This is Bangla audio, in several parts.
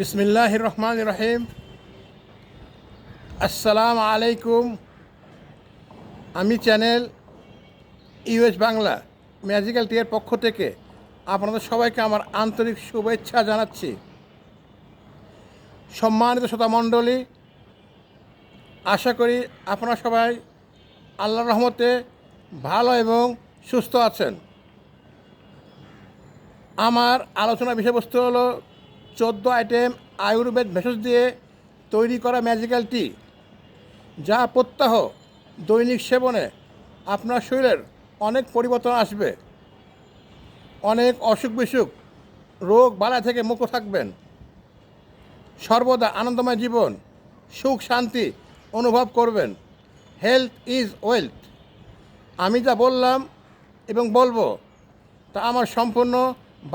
বিসমিল্লাহ রহমান রহিম আসসালাম আলাইকুম। আমি channel US Bangla magical tear পক্ষ থেকে আপনাদের সবাইকে আমার আন্তরিক শুভেচ্ছা জানাচ্ছি। সম্মানিত শ্রোতা মণ্ডলী, আশা করি আপনারা সবাই আল্লাহর রহমতে ভালো এবং সুস্থ আছেন। আমার আলোচনা বিষয়বস্তু হলো চোদ্দ আইটেম আয়ুর্বেদ ভেষজ দিয়ে তৈরি করা ম্যাজিক্যাল টি যা প্রত্যাহ দৈনিক সেবনে আপনার শরীরের অনেক পরিবর্তন আসবে। অনেক অসুখ বিসুখ, রোগ বালা থেকে মুক্ত থাকবেন। সর্বদা আনন্দময় জীবন, সুখ শান্তি অনুভব করবেন। হেলথ ইজ ওয়েলথ আমি যা বললাম এবং বলব, তা আমার সম্পূর্ণ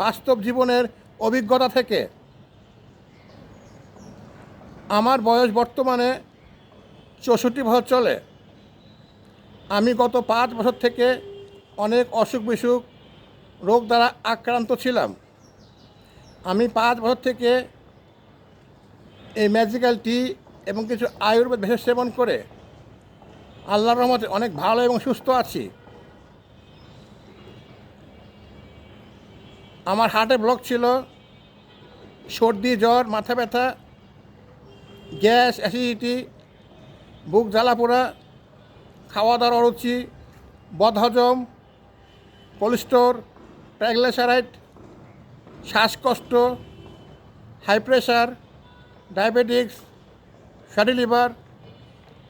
বাস্তব জীবনের অভিজ্ঞতা থেকে আমার বয়স বর্তমানে চৌষট্টি বছর চলে। আমি গত পাঁচ বছর থেকে অনেক অসুখ বিসুখ, রোগ দ্বারা আক্রান্ত ছিলাম। আমি পাঁচ বছর থেকে এই ম্যাজিক্যাল টি এবং কিছু আয়ুর্বেদ ভেষজ সেবন করে আল্লাহর রহমতে অনেক ভালো এবং সুস্থ আছি। আমার হার্টে ব্লক ছিল সর্দি, জ্বর, মাথা ব্যথা গ্যাস, অ্যাসিডিটি, বুক জ্বালা পোড়া খাওয়া দাওয়ার অরুচি, বদহজম কোলেস্টোর ট্রাইগ্লিসারাইড, শ্বাসকষ্ট, high pressure diabetics, fatty liver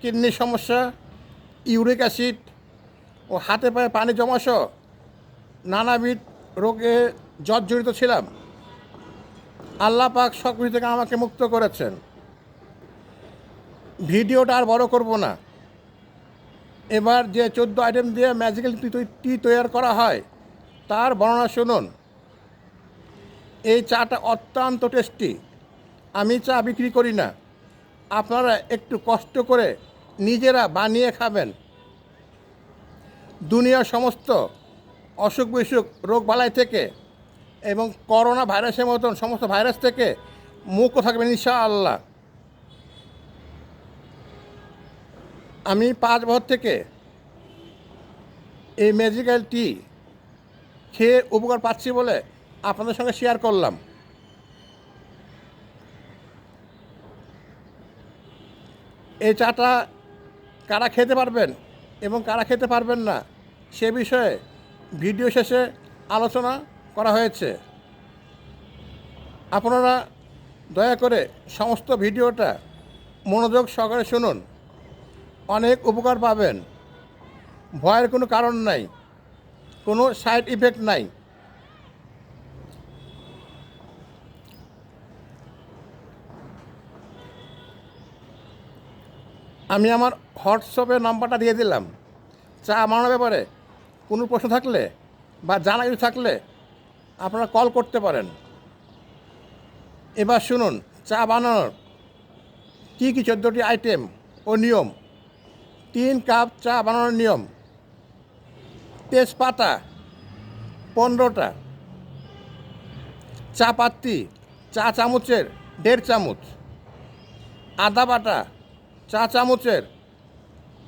কিডনির সমস্যা, ইউরিক অ্যাসিড ও হাতে পায়ে পানি জমাসহ নানাবিধ রোগে জর্জরিত ছিলাম। আল্লাহ পাক সব থেকে আমাকে মুক্ত করেছেন। ভিডিওটা আর বড় করব না। এবার যে চোদ্দ আইটেম দিয়ে ম্যাজিক্যাল টি তৈরি করা হয়, তার বর্ণনা শুনুন। এই চাটা অত্যন্ত টেস্টি আমি চা বিক্রি করি না। আপনারা একটু কষ্ট করে নিজেরা বানিয়ে খাবেন। দুনিয়ার সমস্ত অসুখ বিসুখ রোগ বালাই থেকে এবং করোনা ভাইরাসের মতন সমস্ত ভাইরাস থেকে মুক্ত থাকবেন ইনশাআল্লাহ। আমি পাঁচ বছর থেকে এই ম্যাজিক্যাল টি খেয়ে উপকার পাচ্ছি বলে আপনাদের সঙ্গে শেয়ার করলাম। এই চাটা কারা খেতে পারবেন এবং কারা খেতে পারবেন না, সে বিষয়ে ভিডিও শেষে আলোচনা করা হয়েছে। আপনারা দয়া করে সমস্ত ভিডিওটা মনোযোগ সহকারে শুনুন। অনেক উপকার পাবেন। ভয়ের কোনো কারণ নাই। কোনো সাইড ইফেক্ট নাই। আমি আমার হোয়াটসঅ্যাপের নাম্বারটা দিয়ে দিলাম। চা বানানোর ব্যাপারে কোনো প্রশ্ন থাকলে বা জানা কিছু থাকলে আপনারা কল করতে পারেন। এবার শুনুন, চা বানানোর কী কী চোদ্দোটি আইটেম ও নিয়ম তিন কাপ চা বানানোর নিয়ম। তেজপাতা পনেরোটা। চা পাত্তি চা চামচের দেড় চামচ। আদা বাটা চা চামচের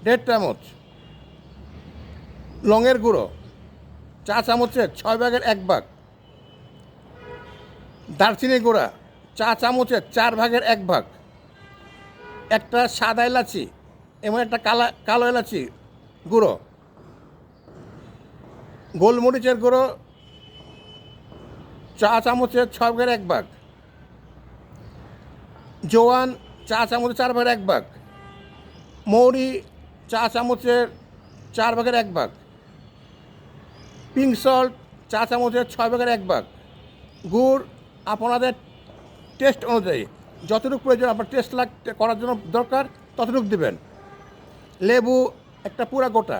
দেড় চামচ। লঙের গুঁড়ো চা চামচের ছয় ভাগের এক ভাগ। দারচিনি গুঁড়া চা চামচের চার ভাগের এক ভাগ। একটা সাদা এলাচি এবং একটা কালা, কালো এলাচি গুঁড়ো। গোলমরিচের গুঁড়ো, চা চামচের ছয় ভাগের এক ভাগ। জোয়ান, চা চামচের চার ভাগের এক ভাগ। মৌরি, চা চামচের চার ভাগের এক ভাগ। পিঙ্ক সল্ট, চা চামচের ছয় ভাগের এক ভাগ। গুড় আপনাদের টেস্ট অনুযায়ী, যতটুকু প্রয়োজন আপনার টেস্ট লাগ করার জন্য দরকার, ততটুকু দেবেন। লেবু, একটা পুরা গোটা।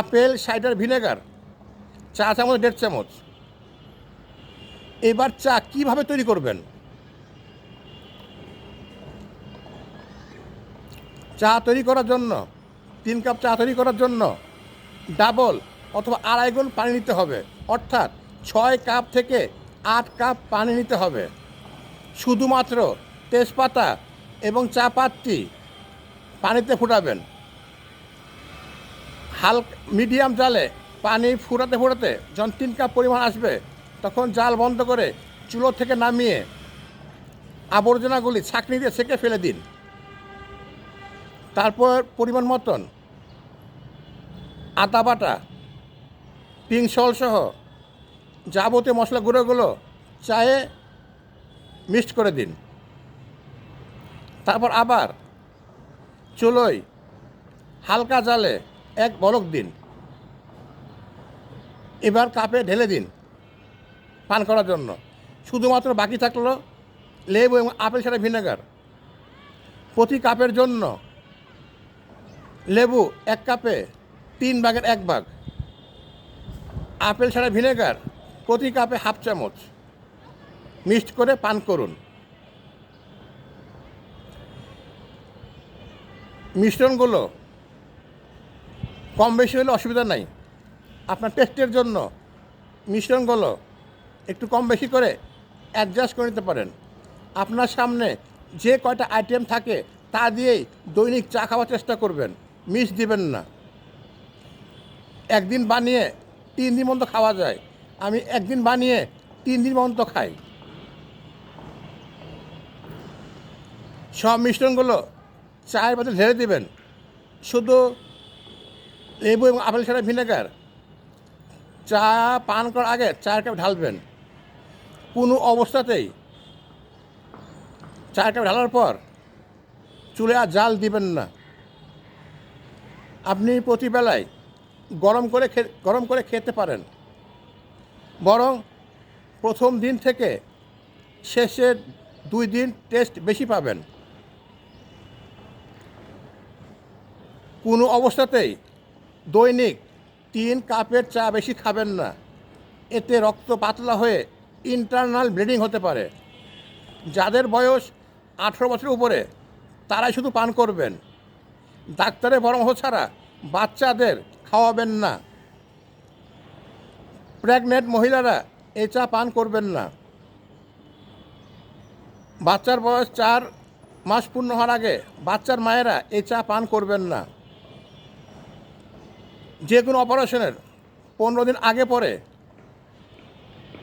আপেল, সাইডার ভিনেগার, চা চামচ, দেড় চামচ। এবার চা কীভাবে তৈরি করবেন? চা তৈরি করার জন্য, তিন কাপ চা তৈরি করার জন্য ডাবল অথবা আড়াই গুণ পানি নিতে হবে। অর্থাৎ ছয় কাপ থেকে আট কাপ পানি নিতে হবে। শুধুমাত্র তেজপাতা এবং চা পাতটি পানিতে ফুটাবেন। হালকা মিডিয়াম জালে পানি ফুটাতে ফুটাতে যখন তিন কাপ পরিমাণ আসবে, তখন জাল বন্ধ করে চুলো থেকে নামিয়ে আবর্জনাগুলি ছাঁকনি দিয়ে সেকে ফেলে দিন। তারপর পরিমাণ মতন আদা বাটা পিং সল সহ যাবতীয় মশলা গুঁড়োগুলো চায়ে মিক্সড করে দিন। তারপর আবার চুলোয় হালকা জালে এক বলক দিন। এবার কাপে ঢেলে দিন পান করার জন্য। শুধুমাত্র বাকি থাকল লেবু এবং আপেল ছাড়া ভিনেগার। প্রতি কাপের জন্য লেবু এক কাপে তিন ভাগের এক ভাগ। আপেল ছাড়া ভিনেগার প্রতি কাপে হাফ চামচ। মিক্সড করে পান করুন। মিশ্রণগুলো কম বেশি হলে অসুবিধা নাই। আপনার টেস্টের জন্য মিশ্রণগুলো একটু কম বেশি করে অ্যাডজাস্ট করে নিতে পারেন। আপনার সামনে যে কয়টা আইটেম থাকে তা দিয়েই দৈনিক চা খাওয়ার চেষ্টা করবেন মিস দিবেন না। একদিন বানিয়ে তিন দিন পর্যন্ত খাওয়া যায়। আমি একদিন বানিয়ে তিন দিন পর্যন্ত খাই। সব মিশ্রণগুলো চায়ের মধ্যে ঢেলে দেবেন। শুধু লেবু এবং আপেল ছাড়া ভিনেগার। চা পান করার আগে চায়ের কাপ ঢালবেন। কোনো অবস্থাতেই চায়ের কাপ ঢালার পর চুলে আর জাল দিবেন না। আপনি প্রতিবেলায় গরম করে গরম করে খেতে পারেন। বরং প্রথম দিন থেকে শেষের দুই দিন টেস্ট বেশি পাবেন। কোনো অবস্থাতেই দৈনিক তিন কাপের চা বেশি খাবেন না। এতে রক্ত পাতলা হয়ে ইন্টারনাল ব্লিডিং হতে পারে। যাদের বয়স আঠেরো বছর উপরে, তারাই শুধু পান করবেন। ডাক্তারের পরামর্শ ছাড়া বাচ্চাদের খাওয়াবেন না। প্রেগনেন্ট মহিলারা এ চা পান করবেন না। বাচ্চার বয়স চার মাস পূর্ণ হওয়ার আগে বাচ্চার মায়েরা এ চা পান করবেন না। যে কোনো অপারেশনের পনেরো দিন আগে পরে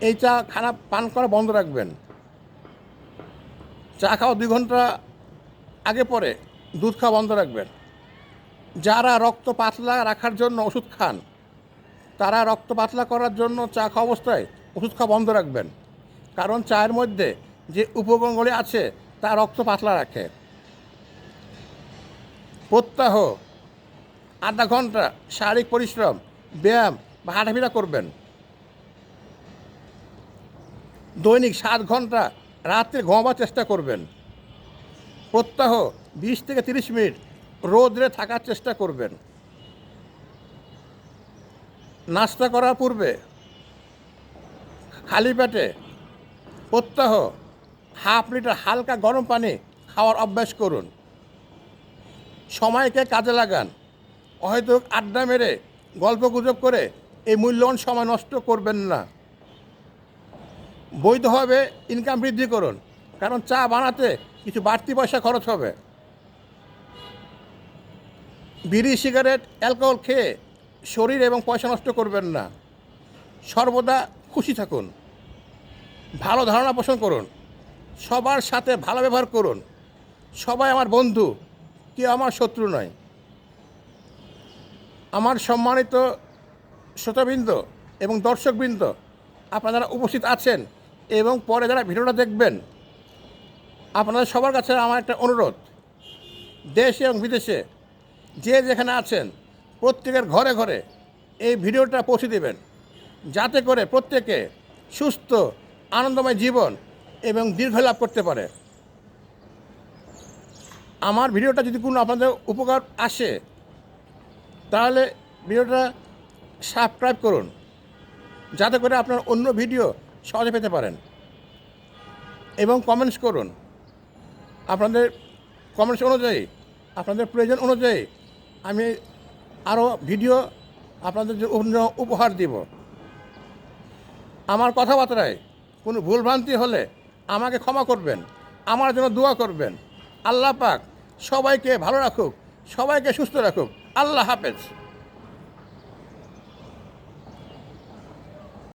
এই চা খানা পান করা বন্ধ রাখবেন। চা খাওয়া দুই ঘণ্টা আগে পরে দুধ খাওয়া বন্ধ রাখবেন। যারা রক্ত পাতলা রাখার জন্য ওষুধ খান, তারা রক্ত পাতলা করার জন্য চা খাওয়া অবস্থায় ওষুধ খাওয়া বন্ধ রাখবেন। কারণ চায়ের মধ্যে যে উপকরণগুলি আছে, তা রক্ত পাতলা রাখে। প্রত্যাহ আধা ঘণ্টা শারীরিক পরিশ্রম, ব্যায়াম বা হাঁটাফেরা করবেন। দৈনিক সাত ঘণ্টা রাত্রে ঘুমাবার চেষ্টা করবেন। প্রত্যাহ বিশ থেকে তিরিশ মিনিট রোদ্রে থাকার চেষ্টা করবেন। নাস্তা করার পূর্বে খালি পেটে প্রত্যাহ হাফ লিটার হালকা গরম পানি খাওয়ার অভ্যাস করুন। সময়কে কাজে লাগান। হয়তো আড্ডা মেরে, গল্প গুজব করে, এই মূল্যবান সময় নষ্ট করবেন না। বৈধভাবে ইনকাম বৃদ্ধি করুন, কারণ চা বানাতে কিছু বাড়তি পয়সা খরচ হবে। বিড়ি, সিগারেট, অ্যালকোহল খেয়ে শরীর এবং পয়সা নষ্ট করবেন না। সর্বদা খুশি থাকুন। ভালো ধারণা পোষণ করুন। সবার সাথে ভালো ব্যবহার করুন। সবাই আমার বন্ধু, কেউ আমার শত্রু নয়। আমার সম্মানিত শ্রোতাবৃন্দ এবং দর্শকবৃন্দ, আপনারা উপস্থিত আছেন এবং পরে যারা ভিডিওটা দেখবেন, আপনাদের সবার কাছে আমার একটা অনুরোধ। দেশে এবং বিদেশে যে যেখানে আছেন, প্রত্যেকের ঘরে ঘরে এই ভিডিওটা পৌঁছে দেবেন। যাতে করে প্রত্যেকে সুস্থ, আনন্দময় জীবন এবং দীর্ঘ লাভ করতে পারে। আমার ভিডিওটা যদি কোনো আপনাদের উপকার আসে তাহলে ভিডিওটা সাবস্ক্রাইব করুন, যাতে করে আপনার অন্য ভিডিও সহজে পেতে পারেন। এবং কমেন্টস করুন। আপনাদের কমেন্টস অনুযায়ী, আপনাদের প্রয়োজন অনুযায়ী আমি আরও ভিডিও আপনাদের জন্য উপহার দিব। আমার কথাবার্তায় কোনো ভুলভ্রান্তি হলে আমাকে ক্ষমা করবেন, আমার জন্য দোয়া করবেন। আল্লাহ পাক সবাইকে ভালো রাখুক, সবাইকে সুস্থ রাখুক। আল্লাহ হাফেজ।